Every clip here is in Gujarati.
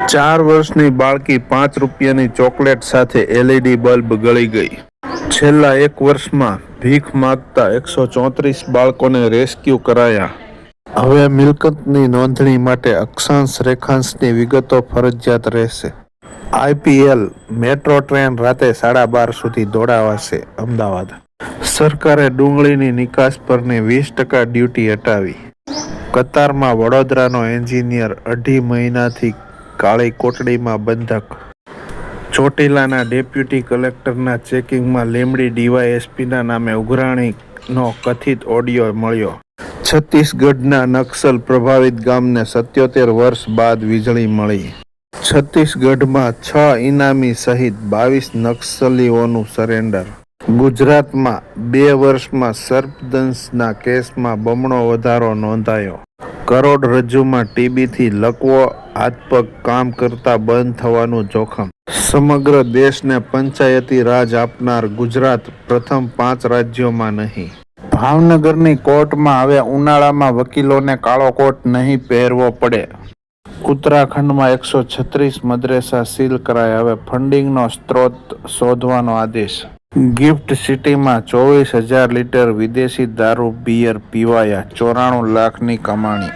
ચાર વર્ષની બાળકી પાંચ રૂપિયાની ચોકલેટ સાથે એલઈડી બલ્બ ગળી ગઈ. છેલ્લા એક વર્ષમાં ભીખ માગતા એકસો ચોત્રીસ બાળકોને રેસ્ક્યુ કરાયા. હવે મિલકતની નોંધણી માટે અક્ષાંશ રેખાંશની વિગતો ફરજિયાત રહેશે. આઈપીએલ મેટ્રો ટ્રેન રાતે સાડા બાર સુધી દોડાવાશે, અમદાવાદ. સરકારે ડુંગળીની નિકાસ પરની વીસ ટકા ડ્યુટી હટાવી. કતારમાં વડોદરાનો એન્જિનિયર અઢી મહિનાથી કાળી કોટડીમાં બંધક. ચોટીલાના ડેપ્યુટી કલેક્ટરના ચેકિંગમાં લીમડી ડીવાયએસપીના નામે ઉઘરાણીનો કથિત ઓડિયો મળ્યો. છત્તીસગઢના નક્સલ પ્રભાવિત ગામને સત્યોતેર વર્ષ બાદ વીજળી મળી. છત્તીસગઢમાં છ ઇનામી સહિત બાવીસ નક્સલીઓનું સરેન્ડર. ગુજરાતમાં બે વર્ષમાં સર્પદંશના કેસમાં બમણો વધારો નોંધાયો. કરોડરજ્જુમાં ટીબીથી લકવો હાથપગ કામ કરતા બંધ થવાનું જોખમ. સમગ્ર દેશને પંચાયતી રાજ આપનાર ગુજરાત પ્રથમ પાંચ રાજ્યોમાં નહીં. ભાવનગરની કોર્ટમાં હવે ઉનાળામાં વકીલોને કાળો કોટ નહીં પહેરવો પડે. ઉત્તરાખંડમાં એકસો છત્રીસ મદ્રેસા સીલ કરાયા, હવે ફંડિંગનો સ્ત્રોત શોધવાનો આદેશ. ગિફ્ટ સિટીમાં ચોવીસ હજાર લીટર વિદેશી દારૂ, બિયર પીવાયા, ચોરાણું લાખની કમાણી.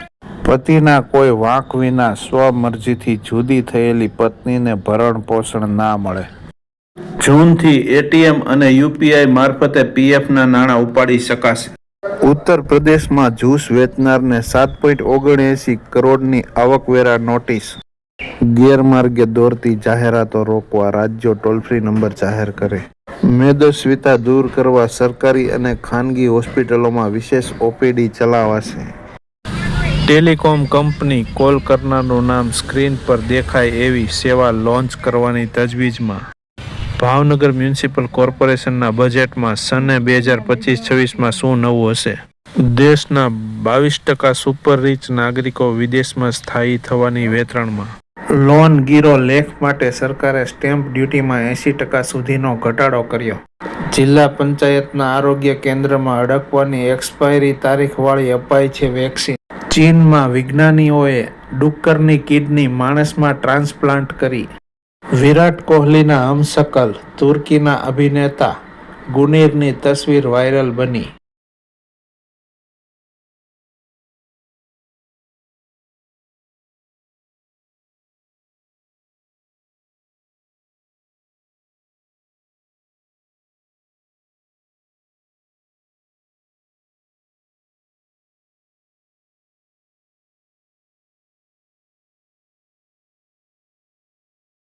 પતિના કોઈ વાંક વિના સ્વમરજીથી જુદી થયેલી પત્નીને ભરણ પોષણ ના મળે. જૂનથી એટીએમ અને યુપીઆઈ મારફતે પીએફના નાણાં ઉપાડી શકાશે. ઉત્તર પ્રદેશમાં જ્યુસ વેચનારને સાત પોઈન્ટ ઓગણએંસી કરોડની આવકવેરા નોટિસ. ગેરમાર્ગે દોરતી જાહેરાતો રોકવા રાજ્યો ટોલ ફ્રી નંબર જાહેર કરે. મેદસ્વીતા દૂર કરવા સરકારી અને ખાનગી હોસ્પિટલોમાં વિશેષ ઓપીડી ચલાવાશે. ટેલિકોમ કંપની કોલ કરનારનું નામ સ્ક્રીન પર દેખાય એવી સેવા લોન્ચ કરવાની તજવીજમાં. ભાવનગર મ્યુનિસિપલ કોર્પોરેશનના બજેટમાં સને બે હજાર પચીસ છવ્વીસમાં શું નવું હશે? દેશના બાવીસ ટકા સુપર રીચ નાગરિકો વિદેશમાં સ્થાયી થવાની વેતરણમાં. લોન ગીરો લેખ માટે સરકારે સ્ટેમ્પ ડ્યુટીમાં એંસી ટકા સુધીનો ઘટાડો કર્યો. જિલ્લા પંચાયતના આરોગ્ય કેન્દ્રમાં અડકવાની એક્સપાયરી તારીખવાળી અપાય છે વેક્સિન. ચીનમાં વિજ્ઞાનીઓએ ડુક્કરની કિડની માણસમાં ટ્રાન્સપ્લાન્ટ કરી. વિરાટ કોહલીના હમશકલ તુર્કીના અભિનેતા ગુનીરની તસવીર વાયરલ બની.